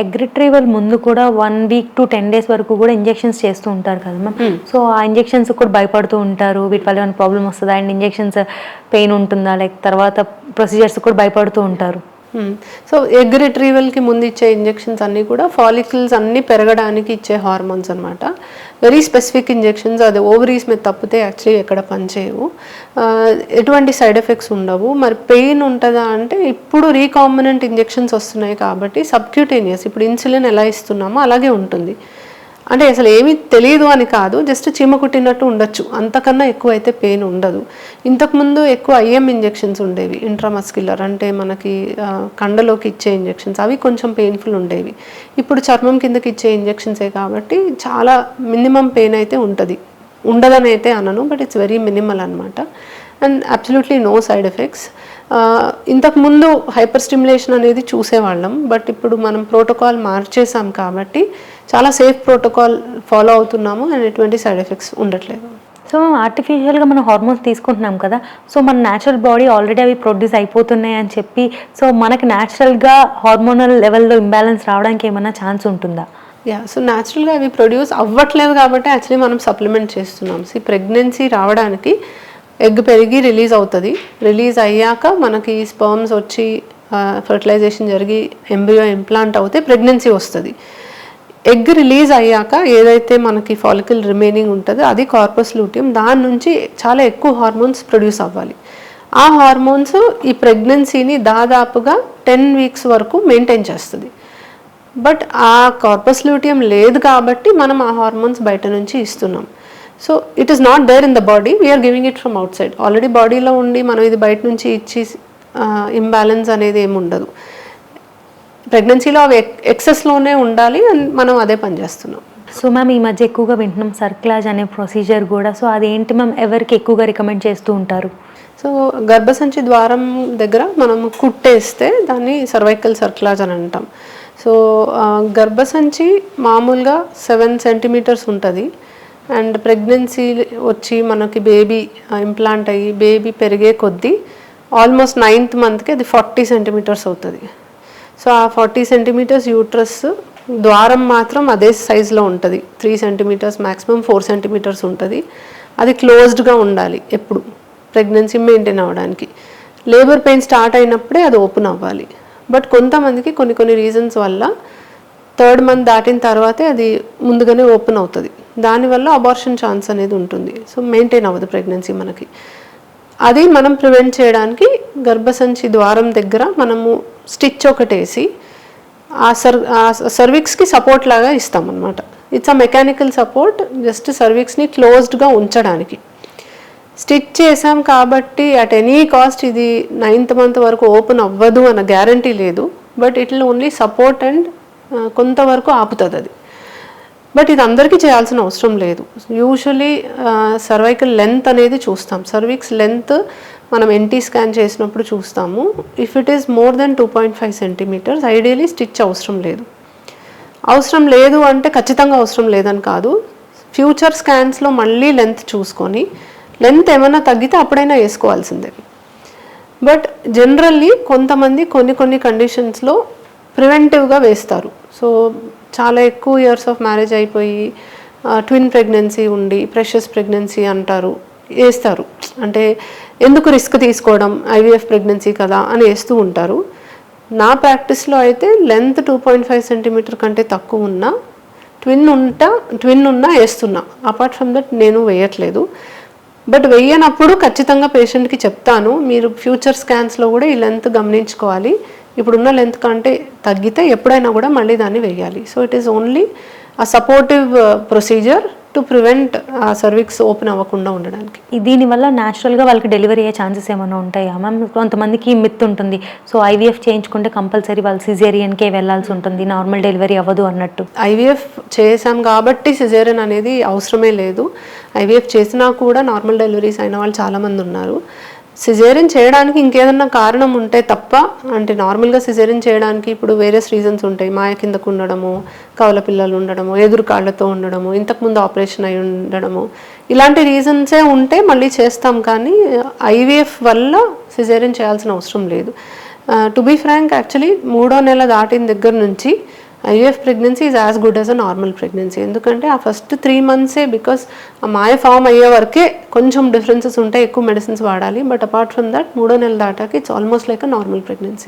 Egg retrieval ముందు కూడా one week to ten days వరకు కూడా ఇంజెక్షన్స్ చేస్తూ ఉంటారు కదా మ్యామ్ సో ఆ ఇంజెక్షన్స్ కూడా భయపడుతూ ఉంటారు. వీటి వల్ల ఏమైనా ప్రాబ్లమ్ వస్తుందా? అండ్ ఇంజెక్షన్స్ పెయిన్ ఉంటుందా? లైక్ తర్వాత ప్రొసీజర్స్ కూడా భయపడుతూ ఉంటారు. సో ఎగ్ రిట్రీవల్కి ముందు ఇచ్చే ఇంజెక్షన్స్ అన్నీ కూడా ఫాలికల్స్ అన్నీ పెరగడానికి ఇచ్చే హార్మోన్స్ అనమాట వెరీ స్పెసిఫిక్ ఇంజెక్షన్స్ అది ఓవరీస్ మీద తప్పితే యాక్చువల్లీ ఎక్కడ పనిచేయవు. ఎటువంటి సైడ్ ఎఫెక్ట్స్ ఉండవు. మరి పెయిన్ ఉంటుందా అంటే ఇప్పుడు రీకాంబినెంట్ ఇంజెక్షన్స్ వస్తున్నాయి కాబట్టి సబ్క్యూటేనియస్ ఇప్పుడు ఇన్సులిన్ ఎలా ఇస్తున్నామో అలాగే ఉంటుంది. అంటే అసలు ఏమీ తెలియదు అని కాదు జస్ట్ చీమ కుట్టినట్టు ఉండొచ్చు. అంతకన్నా ఎక్కువ అయితే పెయిన్ ఉండదు ఇంతకుముందు ఎక్కువ ఐఎం ఇంజెక్షన్స్ ఉండేవి. ఇంట్రామస్క్యులర్ అంటే మనకి కండలోకి ఇచ్చే ఇంజెక్షన్స్ అవి కొంచెం పెయిన్ఫుల్ ఉండేవి. ఇప్పుడు చర్మం కిందకి ఇచ్చే ఇంజెక్షన్సే కాబట్టి చాలా మినిమం పెయిన్ అయితే ఉంటుంది. ఉండదని అయితే అనను బట్ ఇట్స్ వెరీ మినిమల్ అనమాట and absolutely no side effects. ఇంతకుముందు హైపర్ స్టిమ్యులేషన్ అనేది చూసేవాళ్ళం బట్ ఇప్పుడు మనం ప్రోటోకాల్ మార్చేసాం కాబట్టి చాలా సేఫ్ ప్రోటోకాల్ ఫాలో అవుతున్నాము అండ్ ఎటువంటి సైడ్ ఎఫెక్ట్స్ ఉండట్లేదు. సో ఆర్టిఫిషియల్గా మనం హార్మోన్స్ తీసుకుంటున్నాం కదా సో మన న్యాచురల్ బాడీ ఆల్రెడీ అవి ప్రొడ్యూస్ అయిపోతున్నాయి అని చెప్పి సో మనకి న్యాచురల్గా హార్మోనల్ లెవెల్లో ఇంబ్యాలెన్స్ రావడానికి ఏమైనా ఛాన్స్ ఉంటుందా? యా సో న్యాచురల్గా అవి ప్రొడ్యూస్ అవ్వట్లేదు కాబట్టి యాక్చువల్లీ మనం సప్లిమెంట్ చేస్తున్నాం. సో ప్రెగ్నెన్సీ రావడానికి ఎగ్ పెరిగి రిలీజ్ అవుతుంది. రిలీజ్ అయ్యాక మనకి స్పర్మ్స్ వచ్చి ఫర్టిలైజేషన్ జరిగి ఎంబ్రియో ఇంప్లాంట్ అవుతే ప్రెగ్నెన్సీ వస్తుంది. ఎగ్ రిలీజ్ అయ్యాక ఏదైతే మనకి ఫాలికల్ రిమైనింగ్ ఉంటుందో అది కార్పస్ లూటియం దాని నుంచి చాలా ఎక్కువ హార్మోన్స్ ప్రొడ్యూస్ అవ్వాలి. ఆ హార్మోన్స్ ఈ ప్రెగ్నెన్సీని దాదాపుగా టెన్ వీక్స్ వరకు మెయింటైన్ చేస్తుంది. బట్ ఆ కార్పస్ లూటియం లేదు కాబట్టి మనం ఆ హార్మోన్స్ బయట నుంచి ఇస్తున్నాం. So it is not there in the body we're giving it from out side already బాడీలో ఉండి మనం ఇది బయట నుంచి ఇచ్చి ఇంబ్యాలెన్స్ అనేది ఏమి ఉండదు. ప్రెగ్నెన్సీలో అవి ఎక్సెస్లోనే ఉండాలి అండ్ మనం అదే పని చేస్తున్నాం. సో మ్యామ్ ఈ మధ్య ఎక్కువగా వింటున్నాం సర్క్లాజ్ అనే ప్రొసీజర్ కూడా. సో అదేంటి మ్యామ్ ఎవరికి ఎక్కువగా రికమెండ్ చేస్తూ ఉంటారు? సో గర్భసంచి ద్వారం దగ్గర మనం కుట్టేస్తే దాన్ని సర్వైకల్ సర్క్లాజ్ అని అంటాం. సో గర్భసంచి మామూలుగా సెవెన్ సెంటీమీటర్స్ ఉంటుంది. అండ్ ప్రెగ్నెన్సీ వచ్చి మనకి బేబీ ఇంప్లాంట్ అయ్యి బేబీ పెరిగే కొద్దీ ఆల్మోస్ట్ నైన్త్ మంత్కి అది ఫార్టీ సెంటీమీటర్స్ అవుతుంది. సో ఆ ఫార్టీ సెంటీమీటర్స్ యూట్రస్ ద్వారం మాత్రం అదే సైజులో ఉంటుంది. Three centimetres maximum four centimetres ఉంటుంది. అది క్లోజ్డ్గా ఉండాలి ఎప్పుడు. ప్రెగ్నెన్సీ మెయింటైన్ అవ్వడానికి. లేబర్ పెయిన్ స్టార్ట్ అయినప్పుడే అది ఓపెన్ అవ్వాలి. బట్ కొంతమందికి కొన్ని కొన్ని రీజన్స్ వల్ల థర్డ్ మంత్ దాటిన తర్వాతే అది ముందుగానే ఓపెన్ అవుతుంది. దానివల్ల అబార్షన్ ఛాన్స్ అనేది ఉంటుంది. సో మెయింటైన్ అవ్వదు ప్రెగ్నెన్సీ మనకి. అది మనం ప్రివెంట్ చేయడానికి గర్భసంచి ద్వారం దగ్గర మనము స్టిచ్ ఒకటేసి ఆ సర్ ఆ సర్విక్స్కి సపోర్ట్ లాగా ఇస్తాం ఇట్స్ ఆ మెకానికల్ సపోర్ట్ జస్ట్ సర్విక్స్ని క్లోజ్డ్గా ఉంచడానికి. స్టిచ్ చేసాం కాబట్టి అట్ ఎనీ కాస్ట్ ఇది నైన్త్ మంత్ వరకు ఓపెన్ అవ్వదు అన్న గ్యారంటీ లేదు. But it only support and కొంతవరకు ఆపుతుంది అది. బట్ ఇది అందరికీ చేయాల్సిన అవసరం లేదు. యూజువలీ సర్వైకల్ లెంత్ అనేది చూస్తాం. సర్విక్స్ లెంత్ మనం ఎన్టీ స్కాన్ చేసినప్పుడు చూస్తాము. If it is more than two point five centimetres ideally stitch అవసరం లేదు. అవసరం లేదు అంటే ఖచ్చితంగా అవసరం లేదని కాదు. ఫ్యూచర్ స్కాన్స్లో మళ్ళీ లెంత్ చూసుకొని లెంత్ ఏమైనా తగ్గితే అప్పుడైనా వేసుకోవాల్సిందే. బట్ జనరల్లీ కొంతమంది కొన్ని కొన్ని కండిషన్స్లో ప్రివెంటివ్గా వేస్తారు. సో చాలా ఎక్కువ ఇయర్స్ ఆఫ్ మ్యారేజ్ అయిపోయి ట్విన్ ప్రెగ్నెన్సీ ఉండి ప్రెషస్ ప్రెగ్నెన్సీ అంటారు వేస్తారు. అంటే ఎందుకు రిస్క్ తీసుకోవడం ఐవీఎఫ్ ప్రెగ్నెన్సీ కదా అని వేస్తూ ఉంటారు. నా ప్రాక్టీస్లో అయితే length two point five centimetre కంటే తక్కువ ఉన్నా ట్విన్ ఉంటా ట్విన్ ఉన్నా వేస్తున్నా. అపార్ట్ ఫ్రమ్ దట్ నేను వేయట్లేదు. బట్ వేయనప్పుడు ఖచ్చితంగా పేషెంట్కి చెప్తాను మీరు ఫ్యూచర్ స్కాన్స్లో కూడా ఈ లెంత్ గమనించుకోవాలి. ఇప్పుడున్న లెంత్ కంటే తగ్గితే ఎప్పుడైనా కూడా మళ్ళీ దాన్ని వేయాలి. సో ఇట్ ఈస్ ఓన్లీ ఆ సపోర్టివ్ ప్రొసీజర్ టు ప్రివెంట్ ఆ సర్విక్స్ ఓపెన్ అవ్వకుండా ఉండడానికి. దీనివల్ల న్యాచురల్గా వాళ్ళకి డెలివరీ అయ్యే ఛాన్సెస్ ఏమైనా ఉంటాయా? మ్యామ్ కొంతమందికి మిత్ ఉంటుంది. సో ఐవీఎఫ్ చేయించుకుంటే కంపల్సరీ వాళ్ళు సిజేరియన్కే వెళ్ళాల్సి ఉంటుంది. నార్మల్ డెలివరీ అవ్వదు అన్నట్టు. ఐవీఎఫ్ చేసాం కాబట్టి సిజేరియన్ అనేది అవసరమే లేదు. ఐవీఎఫ్ చేసినా కూడా నార్మల్ డెలివరీస్ అయిన వాళ్ళు చాలామంది ఉన్నారు. సిజేరియన్ చేయడానికి ఇంకేదన్నా కారణం ఉంటే తప్ప అంటే నార్మల్గా సిజేరియన్ చేయడానికి ఇప్పుడు వేరియస్ రీజన్స్ ఉంటాయి. మాయ కిందకు ఉండడము కవల పిల్లలు ఉండడము ఎదురు కాళ్ళతో ఉండడము ఇంతకుముందు ఆపరేషన్ అయి ఉండడము. ఇలాంటి రీజన్సే ఉంటే మళ్ళీ చేస్తాం కానీ ఐవీఎఫ్ వల్ల సిజేరియన్ చేయాల్సిన అవసరం లేదు. టు బీ ఫ్రాంక్ యాక్చువల్లీ మూడో నెల దాటిన దగ్గర నుంచి IVF pregnancy is as good as a normal pregnancy ఎందుకంటే ఆ ఫస్ట్ త్రీ మంత్సే బికాస్ ఆ మాయ ఫామ్ అయ్యే వరకే కొంచెం డిఫరెన్సెస్ ఉంటాయి ఎక్కువ మెడిసిన్స్ వాడాలి. బట్ అపార్ట్ ఫ్రమ్ దట్ మూడో నెల దాటాకి it's almost like a normal pregnancy